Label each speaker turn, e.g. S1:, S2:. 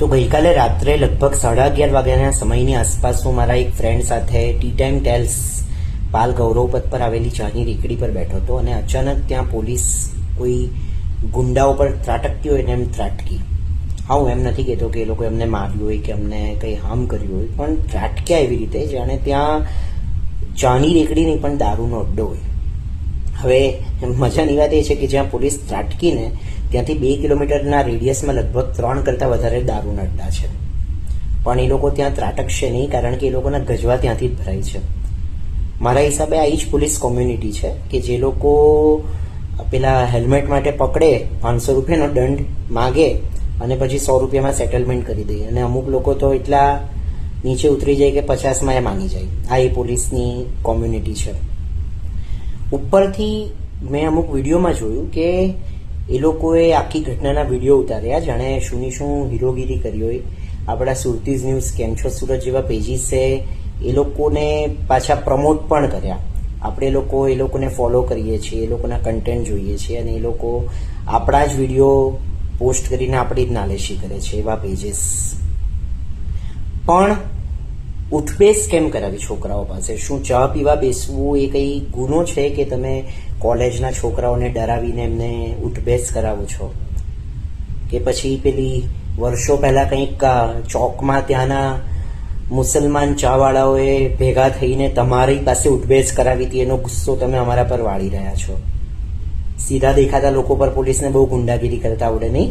S1: તો ગઈકાલે રાત્રે લગભગ સાડા અગિયાર વાગ્યાના સમયની આસપાસ હું મારા એક ફ્રેન્ડ સાથે tea time tales Pal Gauravpath પર આવેલી ચાની રેકડી પર બેઠો હતો અને અચાનક ત્યાં પોલીસ કોઈ ગુંડાઓ પર ત્રાટકતી હોય ને એમ ત્રાટકી. હા, હું એમ નથી કહેતો કે એ લોકો એમને માર્યું હોય કે અમને કંઈ હાર્મ કર્યું હોય, પણ ત્રાટક્યા એવી રીતે જાણે ત્યાં ચાની રેકડી નહીં પણ દારૂનો અડ્ડો હોય. હવે મજાની વાત એ છે કે જ્યાં પોલીસ ત્રાટકીને ત્યાંથી બે કિલોમીટરના રેડિયસમાં લગભગ ત્રણ કરતાં વધારે દારૂના અડ્ડા છે. પણ એ લોકો ત્યાં ત્રાટકશે નહીં કારણ કે એ લોકોના ગજવા ત્યાંથી જ ભરાય છે. મારા હિસાબે આ જ પોલીસ કોમ્યુનિટી છે કે જે લોકો પેલા હેલ્મેટ માટે પકડે, પાંચસો રૂપિયાનો દંડ માગે અને પછી સો રૂપિયામાં સેટલમેન્ટ કરી દે. અને અમુક લોકો તો એટલા નીચે ઉતરી જાય કે પચાસમાં એ માંગી જાય. આ એ પોલીસની કોમ્યુનિટી છે. ઉપરથી મેં અમુક વિડીયોમાં જોયું કે એ લોકોએ આખી ઘટનાના વીડિયો ઉતાર્યા, જાણે શુંની શું હીરોગીરી કરી હોય. આપણા સુરતીઝ ન્યૂઝ, કેમ છો સુરત જેવા પેજીસે એ લોકોને પાછા પ્રમોટ પણ કર્યા. આપણે લોકો, એ લોકોને ફોલો કરીએ છીએ, એ લોકોના કન્ટેન્ટ જોઈએ છીએ અને એ લોકો આપણા જ વીડિયો પોસ્ટ કરીને આપણી જ નાલેશી કરે છે એવા પેજીસ પણ ઉઠબેસ કેમ કરાવી છોકરાઓ પાસે? શું ચા પીવા બેસવું એ કઈ ગુનો છે કે તમે કોલેજના છોકરાઓને ડરાવીને એમને ઉઠબેસ કરાવો છો? કે પછી પેલી વર્ષો પહેલા કંઈક ચોકમાં ત્યાંના મુસલમાન ચાવાળાઓએ ભેગા થઈને તમારી પાસે ઉઠબેસ કરાવી હતી, એનો ગુસ્સો તમે અમારા પર વાળી રહ્યા છો? સીધા દેખાતા લોકો પર પોલીસને બહુ ગુંડાગીરી કરતા આવડે નહીં?